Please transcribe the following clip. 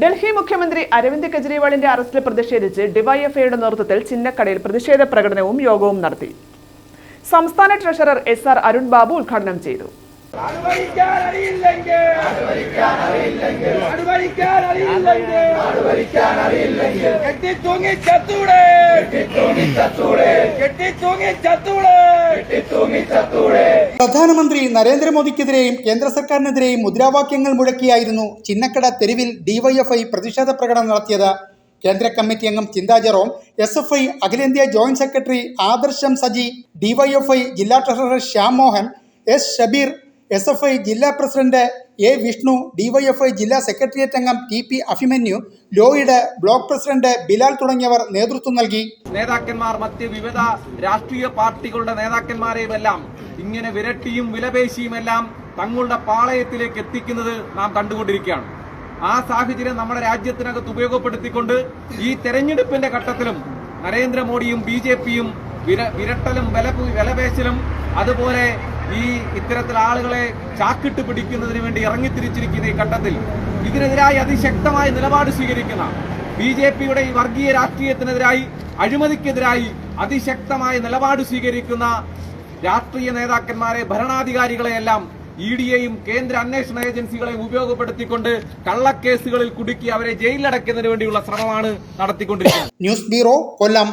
ഡൽഹി മുഖ്യമന്ത്രി അരവിന്ദ് കെജ്രിവാളിന്റെ അറസ്റ്റിൽ പ്രതിഷേധിച്ച് ഡിവൈഎഫ്ഐയുടെ നേതൃത്വത്തിൽ ചിന്നക്കടയിൽ പ്രതിഷേധ പ്രകടനവും യോഗവും നടത്തി. സംസ്ഥാന treasurer S R Arun Babu ഉദ്ഘാടനം ചെയ്തു. ൂടെ അറിയില്ലെങ്കിൽ അനുഭവിക്കാൻ കെട്ടിത്തൂങ്ങി ചത്തൂടെ കെട്ടിത്തൂങ്ങി ചത്തൂടെ പ്രധാനമന്ത്രി നരേന്ദ്രമോദിക്കെതിരെയും കേന്ദ്ര സർക്കാരിനെതിരെയും മുദ്രാവാക്യങ്ങൾ മുഴക്കിയായിരുന്നു ചിന്നക്കട തെരുവിൽ ഡിവൈഎഫ്ഐ പ്രതിഷേധ പ്രകടനം നടത്തിയത്. കേന്ദ്ര കമ്മിറ്റി അംഗം Chintha Jerome S F I അഖിലേന്ത്യാ ജോയിന്റ് സെക്രട്ടറി ആദർശം സജി ഡിവൈഎഫ്ഐ ജില്ലാ treasurer Shyam Mohan S Shabeer S F I ജില്ലാ പ്രസിഡന്റ് എ വിഷ്ണു ഡിവൈഎഫ്ഐ ജില്ലാ സെക്രട്ടേറിയറ്റ് അംഗം T P Abhimanyu Lloyd block president Bilal തുടങ്ങിയവർ നേതൃത്വം നൽകി. നേതാക്കന്മാർ മറ്റ് വിവിധ രാഷ്ട്രീയ പാർട്ടികളുടെ നേതാക്കന്മാരെയും എല്ലാം ഇങ്ങനെ വിരട്ടിയും വിലപേശിയും എല്ലാം തങ്ങളുടെ പാളയത്തിലേക്ക് എത്തിക്കുന്നത് നാം കണ്ടുകൊണ്ടിരിക്കുകയാണ്. ആ സാഹചര്യം നമ്മുടെ രാജ്യത്തിനകത്ത് ഉപയോഗപ്പെടുത്തിക്കൊണ്ട് ഈ തെരഞ്ഞെടുപ്പിന്റെ ഘട്ടത്തിലും നരേന്ദ്രമോദിയും ബി ജെ പിയും വിരട്ടലും വില വിലപേശലും അതുപോലെ ഈ ഇത്തരത്തിൽ ആളുകളെ ചാക്കിട്ട് പിടിക്കുന്നതിന് വേണ്ടി ഇറങ്ങിത്തിരിച്ചിരിക്കുന്ന ഈ ഘട്ടത്തിൽ ഇതിനെതിരായി അതിശക്തമായ നിലപാട് സ്വീകരിക്കുന്ന ബി ജെ പിയുടെ ഈ വർഗീയ രാഷ്ട്രീയത്തിനെതിരായി അഴിമതിക്കെതിരായി അതിശക്തമായ നിലപാട് സ്വീകരിക്കുന്ന രാഷ്ട്രീയ നേതാക്കന്മാരെ ഭരണാധികാരികളെയെല്ലാം ഇ ഡിയെയും കേന്ദ്ര അന്വേഷണ ഏജൻസികളെയും ഉപയോഗപ്പെടുത്തിക്കൊണ്ട് കള്ളക്കേസുകളിൽ കുടുക്കി അവരെ ജയിലിലടയ്ക്കുന്നതിന് വേണ്ടിയുള്ള ശ്രമമാണ് നടത്തിക്കൊണ്ടിരിക്കുന്നത്. News bureau Kollam.